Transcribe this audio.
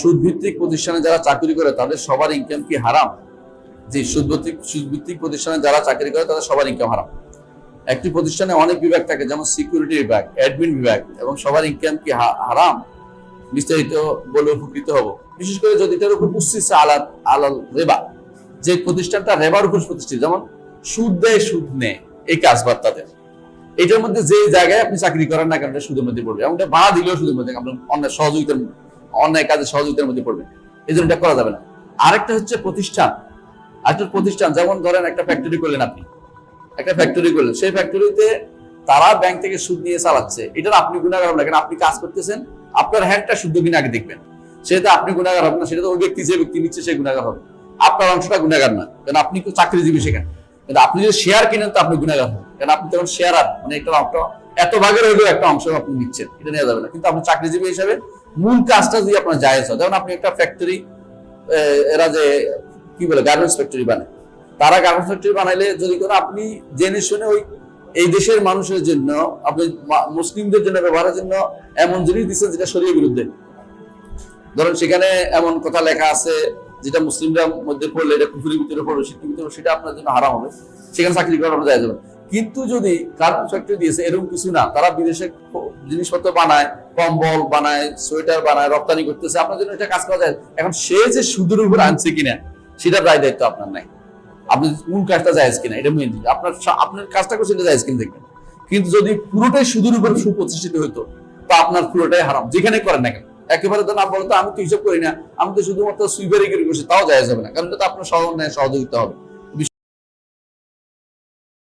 সুদভিত্তিক প্রতিষ্ঠানে যারা চাকরি করে, তাদের সবার ইনকাম কি হারাম? জি সুদভিত্তিক সুদভিত্তিক প্রতিষ্ঠানে যারা চাকরি করে, তাদের সবার ইনকাম হারাম। একটি প্রতিষ্ঠানে অনেক বিভাগ থাকে, যেমন সিকিউরিটি বিভাগ অ্যাডমিন বিভাগ, এবং সবার ইনকাম কি হারাম? বিস্তারিত বলে উপকৃত হব। বিশেষ করে যদি এটার উপর উচ্ছিচ্ছে আলাল আলাল রেবা, যে প্রতিষ্ঠানটা রেবার উপর প্রতিষ্ঠিত, যেমন সুদ দেয়, সুদ নেয়, এই কাজবাদ তাদের। এটার মধ্যে যে জায়গায় আপনি চাকরি করেন না কেন সুদের মধ্যে পড়বে। এবং এটা দিলেও সুদের মধ্যে, আপনার অন্যায় সহযোগিতার অন্যায় কাজে সহযোগিতার মধ্যে পড়বে। এই জন্য এটা করা যাবে না। আরেকটা হচ্ছে প্রতিষ্ঠান। একটা প্রতিষ্ঠান, যেমন ধরেন একটা ফ্যাক্টরি করলেন আপনি। একটা ফ্যাক্টরি করলেন। সেই ফ্যাক্টরিতে তারা ব্যাংক থেকে সুদ নিয়ে চালাচ্ছে। এটার আপনি গুণাগার হবেন না। কারণ আপনি কাজ করতেছেন, আপনার হ্যান্ডটা শুদ্ধ কিনা আগে দেখবেন। সেটা আপনি গুণাগার হবেন না। সেটা তো ওই ব্যক্তি যে ব্যক্তি নিচ্ছে সে গুণাগার হবে। আপনার অংশটা গুণাগার না। কারণ আপনি তো চাকরিজীবী সেখানে। কিন্তু আপনি যদি শেয়ার কিনেন, তো আপনি গুণাগার হবেন কারণ আপনি তখন শেয়ার মানে একটা অংশ, এত ভাগের হলেও একটা অংশ আপনি নিচ্ছেন। এটা নেওয়া যাবে না। কিন্তু আপনি চাকরিজীবী হিসাবে মূল কাজটা যদি আপনার জায়েজ হয়, যেমন আপনি একটা ফ্যাক্টরি এরা যে, কি বলে গার্মেন্টস ফ্যাক্টরি বানায়। তারা গার্মেন্টস ফ্যাক্টরি বানাইলে যদি কোনো আপনি জেনে শুনে ওই, এই দেশের মানুষের জন্য, আপনি মুসলিমদের জন্য ব্যবহারের জন্য এমন জিনিস দিচ্ছেন যেটা শরীরের বিরুদ্ধে। ধরেন সেখানে এমন কথা লেখা আছে, যেটা মুসলিমরা মধ্যে পড়লে এটা কুফুরির ভিতরে পড়বে শিক্ষির ভিতরে সেটা আপনার জন্য হারাম হবে। সেখানে চাকরি করানো যায় যাবে কিন্তু যদি কার্বন ফ্যাক্টরি দিয়েছে, এরকম কিছু না, তারা বিদেশে জিনিসপত্র বানায়, কম্বল বানায়, সোয়েটার বানায়, রপ্তানি করতেছে। আপনার জন্য এটা কাজ করা যায়। এখন সে যে সুদের উপর আনছে কিনা, সেটা দায় দায়িত্ব আপনার নাই। আপনি কোন কাজটা জায়েজ কিনা, এটা মেন আপনার আপনার কাজটা করছেন এটা জায়েজ কিনা দেখবেন। কিন্তু যদি পুরোটাই সুদের উপর সুপ্রতিষ্ঠিত হতো তো আপনার পুরোটাই হারাম। যেখানে করেন না কেন। একেবারে তো না বলতো আমি তো হিসাব করি না। আমি তো শুধুমাত্র সুইপারি করে করছি তাও জায়েজ হবে না। কারণ এটা তো আপনার সহ সহযোগিতা হবে।